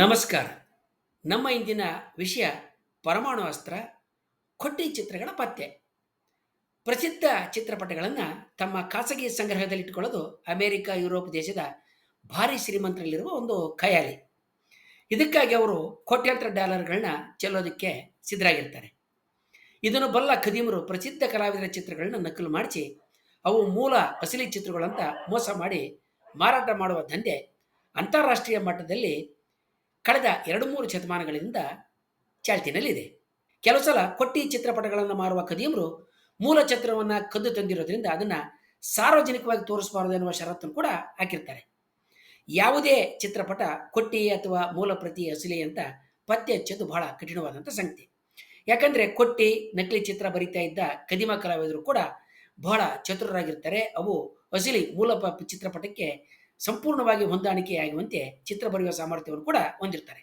ನಮಸ್ಕಾರ. ನಮ್ಮ ಇಂದಿನ ವಿಷಯ ಪರಮಾಣು ಅಸ್ತ್ರ, ಕೊಟ್ಟಿ ಚಿತ್ರಗಳ ಪತ್ತೆ. ಪ್ರಸಿದ್ಧ ಚಿತ್ರಪಟಗಳನ್ನು ತಮ್ಮ ಖಾಸಗಿ ಸಂಗ್ರಹದಲ್ಲಿ ಇಟ್ಟುಕೊಳ್ಳೋದು ಅಮೆರಿಕ, ಯುರೋಪ್ ದೇಶದ ಭಾರಿ ಶ್ರೀಮಂತರಲ್ಲಿರುವ ಒಂದು ಖಯಾಲಿ. ಇದಕ್ಕಾಗಿ ಅವರು ಕೋಟ್ಯಂತರ ಡಾಲರ್ಗಳನ್ನ ಚೆಲ್ಲೋದಕ್ಕೆ ಸಿದ್ಧರಾಗಿರ್ತಾರೆ. ಇದನ್ನು ಬಲ್ಲ ಖದೀಮರು ಪ್ರಸಿದ್ಧ ಕಲಾವಿದರ ಚಿತ್ರಗಳನ್ನ ನಕಲು ಮಾಡಿಸಿ, ಅವು ಮೂಲ ಅಸಲಿ ಚಿತ್ರಗಳಂತ ಮೋಸ ಮಾಡಿ ಮಾರಾಟ ಮಾಡುವ ದಂಧೆ ಅಂತಾರಾಷ್ಟ್ರೀಯ ಮಟ್ಟದಲ್ಲಿ ಕಳೆದ ಎರಡು ಮೂರು ಶತಮಾನಗಳಿಂದ ಚಾಲ್ತಿನಲ್ಲಿದೆ. ಕೆಲವು ಸಲ ಕೊಟ್ಟಿ ಚಿತ್ರಪಟಗಳನ್ನು ಮಾರುವ ಕದಿಯಮರು ಮೂಲ ಚಿತ್ರವನ್ನು ಕದ್ದು ತಂದಿರೋದ್ರಿಂದ ಅದನ್ನು ಸಾರ್ವಜನಿಕವಾಗಿ ತೋರಿಸಬಾರದು ಎನ್ನುವ ಷರತ್ತನ್ನು ಕೂಡ ಹಾಕಿರ್ತಾರೆ. ಯಾವುದೇ ಚಿತ್ರಪಟ ಕೊಟ್ಟಿ ಅಥವಾ ಮೂಲ ಪ್ರತಿ ಅಸಲಿ ಅಂತ ಪತ್ತೆ ಹಚ್ಚೋದು ಬಹಳ ಕಠಿಣವಾದಂಥ ಸಂಗತಿ. ಯಾಕಂದರೆ ಕೊಟ್ಟಿ, ನಕಲಿ ಚಿತ್ರ ಬರಿತಾ ಇದ್ದ ಕದಿಮ ಕಲಾವಿದರು ಕೂಡ ಬಹಳ ಚತುರರಾಗಿರ್ತಾರೆ. ಅವು ಅಸಲಿ ಮೂಲ ಚಿತ್ರಪಟಕ್ಕೆ ಸಂಪೂರ್ಣವಾಗಿ ಹೊಂದಾಣಿಕೆಯಾಗುವಂತೆ ಚಿತ್ರ ಬರೆಯುವ ಸಾಮರ್ಥ್ಯವನ್ನು ಕೂಡ ಹೊಂದಿರ್ತಾರೆ.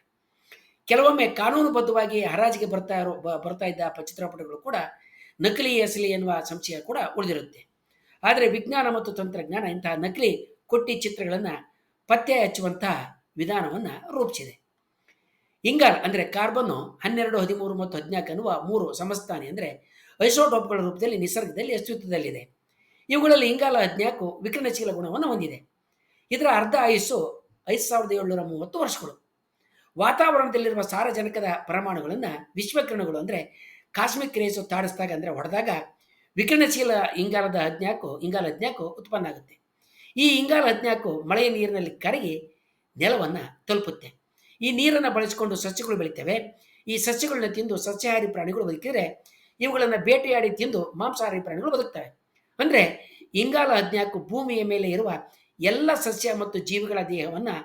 ಕೆಲವೊಮ್ಮೆ ಕಾನೂನುಬದ್ಧವಾಗಿ ಹರಾಜಿಗೆ ಬರ್ತಾ ಇರೋ ಬರ್ತಾ ಇದ್ದ ಚಿತ್ರಪಟಗಳು ಕೂಡ ನಕಲಿ ಅಸಲಿ ಎನ್ನುವ ಸಂಶಯ ಕೂಡ ಉಳಿದಿರುತ್ತೆ. ಆದರೆ ವಿಜ್ಞಾನ ಮತ್ತು ತಂತ್ರಜ್ಞಾನ ಇಂತಹ ನಕಲಿ ಕೊಟ್ಟಿ ಚಿತ್ರಗಳನ್ನು ಪತ್ತೆ ಹಚ್ಚುವಂತಹ ವಿಧಾನವನ್ನು ರೂಪಿಸಿದೆ. ಇಂಗಾಲ್ ಅಂದರೆ ಕಾರ್ಬನ್ನು ಹನ್ನೆರಡು, ಹದಿಮೂರು ಮತ್ತು ಹದಿನಾಲ್ಕು ಅನ್ನುವ ಮೂರು ಸಮಸ್ಥಾನಿ ಅಂದರೆ ಐಸೋಟೋಪ್ಗಳ ರೂಪದಲ್ಲಿ, ನಿಸರ್ಗದಲ್ಲಿ ಅಸ್ತಿತ್ವದಲ್ಲಿದೆ. ಇವುಗಳಲ್ಲಿ ಇಂಗಾಲ ಹದಿನಾಲ್ಕು ವಿಕಿರಣಶೀಲ ಗುಣವನ್ನು ಹೊಂದಿದೆ. ಇದರ ಅರ್ಧ ಆಯಸ್ಸು ಐದು ಸಾವಿರದ ಏಳ್ನೂರ ಮೂವತ್ತು ವರ್ಷಗಳು. ವಾತಾವರಣದಲ್ಲಿರುವ ಸಾರಜನಕದ ಪರಮಾಣುಗಳನ್ನು ವಿಶ್ವಕಿರಣಗಳು ಅಂದರೆ ಕಾಸ್ಮಿಕ್ ರೇಸು ತಾಡಿಸಿದಾಗ ಅಂದರೆ ಹೊಡೆದಾಗ ವಿಕಿರಣಶೀಲ ಇಂಗಾಲದ ಹದ್ನಾಕು ಇಂಗಾಲ ಹದಿನಾಲ್ಕು ಉತ್ಪನ್ನ ಆಗುತ್ತೆ. ಈ ಇಂಗಾಲ ಹದಿನಾಲ್ಕು ಮಳೆಯ ನೀರಿನಲ್ಲಿ ಕರಗಿ ನೆಲವನ್ನು ತಲುಪುತ್ತೆ. ಈ ನೀರನ್ನು ಬಳಸಿಕೊಂಡು ಸಸ್ಯಗಳು ಬೆಳಿತವೆ. ಈ ಸಸ್ಯಗಳನ್ನ ತಿಂದು ಸಸ್ಯಾಹಾರಿ ಪ್ರಾಣಿಗಳು ಬದುಕಿದರೆ ಇವುಗಳನ್ನು ಬೇಟೆಯಾಡಿ ತಿಂದು ಮಾಂಸಾಹಾರಿ ಪ್ರಾಣಿಗಳು ಬದುಕ್ತವೆ. ಅಂದರೆ ಇಂಗಾಲ ಹದಿನಾಲ್ಕು ಭೂಮಿಯ ಮೇಲೆ ಇರುವ ಎಲ್ಲ ಸಸ್ಯ ಮತ್ತು ಜೀವಿಗಳ ದೇಹವನ್ನು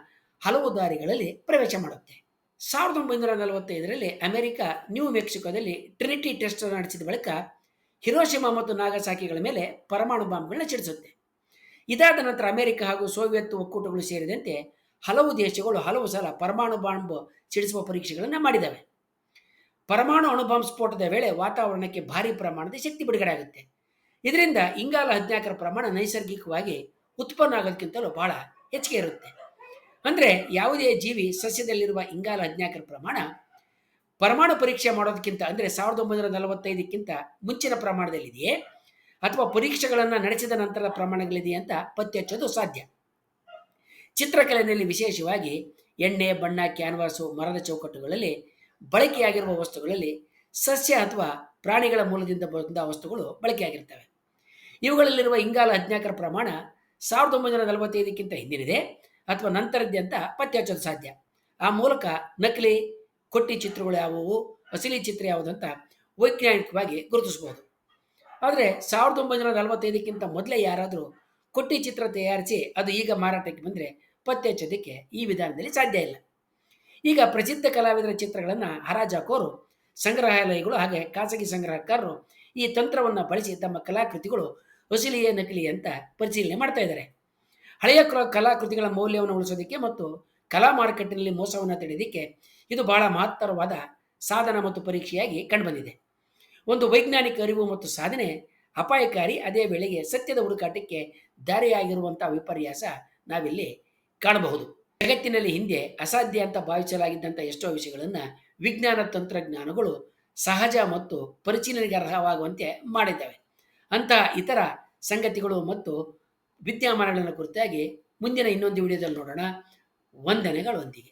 ಹಲವು ದಾರಿಗಳಲ್ಲಿ ಪ್ರವೇಶ ಮಾಡುತ್ತೆ. ಸಾವಿರದ ಒಂಬೈನೂರ ನಲವತ್ತೈದರಲ್ಲಿ ಅಮೆರಿಕ, ನ್ಯೂ ಮೆಕ್ಸಿಕೋದಲ್ಲಿ ಟ್ರಿನಿಟಿ ಟೆಸ್ಟ್ ನಡೆಸಿದ ಬಳಿಕ ಹಿರೋಶಿಮಾ ಮತ್ತು ನಾಗಸಾಕಿಗಳ ಮೇಲೆ ಪರಮಾಣು ಬಾಂಬ್ಗಳನ್ನ ಚಿಡಿಸುತ್ತೆ ಇದಾದ ನಂತರ ಅಮೆರಿಕ ಹಾಗೂ ಸೋವಿಯತ್ ಒಕ್ಕೂಟಗಳು ಸೇರಿದಂತೆ ಹಲವು ದೇಶಗಳು ಹಲವು ಸಲ ಪರಮಾಣು ಬಾಂಬ್ ಸಿಡಿಸುವ ಪರೀಕ್ಷೆಗಳನ್ನು ಮಾಡಿದ್ದಾವೆ ಪರಮಾಣು ಅಣು ಬಾಂಬ್ ಸ್ಫೋಟದ ವೇಳೆ ವಾತಾವರಣಕ್ಕೆ ಭಾರಿ ಪ್ರಮಾಣದ ಶಕ್ತಿ ಬಿಡುಗಡೆ ಆಗುತ್ತೆ ಇದರಿಂದ ಇಂಗಾಲ ಹದಿನಾಲ್ಕರ ಪ್ರಮಾಣ ನೈಸರ್ಗಿಕವಾಗಿ ಉತ್ಪನ್ನ ಆಗೋದಕ್ಕಿಂತಲೂ ಬಹಳ ಹೆಚ್ಚಿಗೆ ಇರುತ್ತೆ. ಅಂದರೆ ಯಾವುದೇ ಜೀವಿ ಸಸ್ಯದಲ್ಲಿರುವ ಇಂಗಾಲ ಅಜ್ಞಾಕರ ಪ್ರಮಾಣ ಪರಮಾಣು ಪರೀಕ್ಷೆ ಮಾಡೋದಕ್ಕಿಂತ ಅಂದರೆ ಸಾವಿರದ ಒಂಬೈನೂರ ನಲವತ್ತೈದಕ್ಕಿಂತ ಮುಂಚಿನ ಪ್ರಮಾಣದಲ್ಲಿದೆಯೇ? ಅಥವಾ ಪರೀಕ್ಷೆಗಳನ್ನು ನಡೆಸಿದ ನಂತರದ ಪ್ರಮಾಣಗಳಿದೆಯೇ ಅಂತ ಪತ್ತೆ ಹಚ್ಚೋದು ಸಾಧ್ಯ. ಚಿತ್ರಕಲೆಯಲ್ಲಿ ವಿಶೇಷವಾಗಿ ಎಣ್ಣೆ, ಬಣ್ಣ, ಕ್ಯಾನ್ವಾಸು, ಮರದ ಚೌಕಟ್ಟುಗಳಲ್ಲಿ, ಬಳಕೆಯಾಗಿರುವ ವಸ್ತುಗಳಲ್ಲಿ ಸಸ್ಯ ಅಥವಾ ಪ್ರಾಣಿಗಳ ಮೂಲದಿಂದ ಬಂದ ವಸ್ತುಗಳು ಬಳಕೆಯಾಗಿರ್ತವೆ. ಇವುಗಳಲ್ಲಿರುವ ಇಂಗಾಲ ಅಜ್ಞಾಕರ ಪ್ರಮಾಣ ಸಾವಿರದ ಒಂಬೈನೂರ ನಲವತ್ತೈದಕ್ಕಿಂತ ಹಿಂದಿನಿದೆ ಅಥವಾ ನಂತರದ್ದೆ ಅಂತ ಪತ್ತೆ ಹಚ್ಚೋದು ಸಾಧ್ಯ. ಆ ಮೂಲಕ ನಕಲಿ ಕೊಟ್ಟಿ ಚಿತ್ರಗಳು ಯಾವುವು, ಅಸಲಿ ಚಿತ್ರ ಯಾವುದು ಅಂತ ವೈಜ್ಞಾನಿಕವಾಗಿ ಗುರುತಿಸಬಹುದು. ಆದರೆ ಸಾವಿರದ ಒಂಬೈನೂರ ನಲವತ್ತೈದಕ್ಕಿಂತ ಮೊದಲೇ ಯಾರಾದರೂ ಕೊಟ್ಟಿ ಚಿತ್ರ ತಯಾರಿಸಿ ಅದು ಈಗ ಮಾರಾಟಕ್ಕೆ ಬಂದರೆ ಪತ್ತೆ ಹಚ್ಚೋದಕ್ಕೆ ಈ ವಿಧಾನದಲ್ಲಿ ಸಾಧ್ಯ ಇಲ್ಲ. ಈಗ ಪ್ರಸಿದ್ಧ ಕಲಾವಿದರ ಚಿತ್ರಗಳನ್ನು ಹರಾಜಾಕೋರು, ಸಂಗ್ರಹಾಲಯಗಳು ಹಾಗೆ ಖಾಸಗಿ ಸಂಗ್ರಹಕಾರರು ಈ ತಂತ್ರವನ್ನು ಬಳಸಿ ತಮ್ಮ ಕಲಾಕೃತಿಗಳು ಅಸಲಿಯೇ ನಕಲಿ ಅಂತ ಪರಿಶೀಲನೆ ಮಾಡ್ತಾ ಇದ್ದಾರೆ. ಹಳೆಯ ಕಲಾ ಕಲಾಕೃತಿಗಳ ಮೌಲ್ಯವನ್ನು ಉಳಿಸೋದಕ್ಕೆ ಮತ್ತು ಕಲಾ ಮಾರುಕಟ್ಟೆಯಲ್ಲಿ ಮೋಸವನ್ನು ತಡೆಯೋದಕ್ಕೆ ಇದು ಬಹಳ ಮಹತ್ತರವಾದ ಸಾಧನ ಮತ್ತು ಪರೀಕ್ಷೆಯಾಗಿ ಕಂಡುಬಂದಿದೆ. ಒಂದು ವೈಜ್ಞಾನಿಕ ಅರಿವು ಮತ್ತು ಸಾಧನೆ ಅಪಾಯಕಾರಿ, ಅದೇ ವೇಳೆಗೆ ಸತ್ಯದ ಹುಡುಕಾಟಕ್ಕೆ ದಾರಿಯಾಗಿರುವಂಥ ವಿಪರ್ಯಾಸ ನಾವಿಲ್ಲಿ ಕಾಣಬಹುದು. ಜಗತ್ತಿನಲ್ಲಿ ಹಿಂದೆ ಅಸಾಧ್ಯ ಅಂತ ಭಾವಿಸಲಾಗಿದ್ದಂಥ ಎಷ್ಟೋ ವಿಷಯಗಳನ್ನು ವಿಜ್ಞಾನ ತಂತ್ರಜ್ಞಾನಗಳು ಸಹಜ ಮತ್ತು ಪರಿಶೀಲನೆಗೆ ಅರ್ಹವಾಗುವಂತೆ ಮಾಡಿದ್ದಾವೆ. ಅಂತಹ ಇತರ ಸಂಗತಿಗಳು ಮತ್ತು ವಿದ್ಯಮಾನಗಳನ್ನು ಕುರಿತಾಗಿ ಮುಂದಿನ ಇನ್ನೊಂದು ವಿಡಿಯೋದಲ್ಲಿ ನೋಡೋಣ. ವಂದನೆಗಳೊಂದಿಗೆ.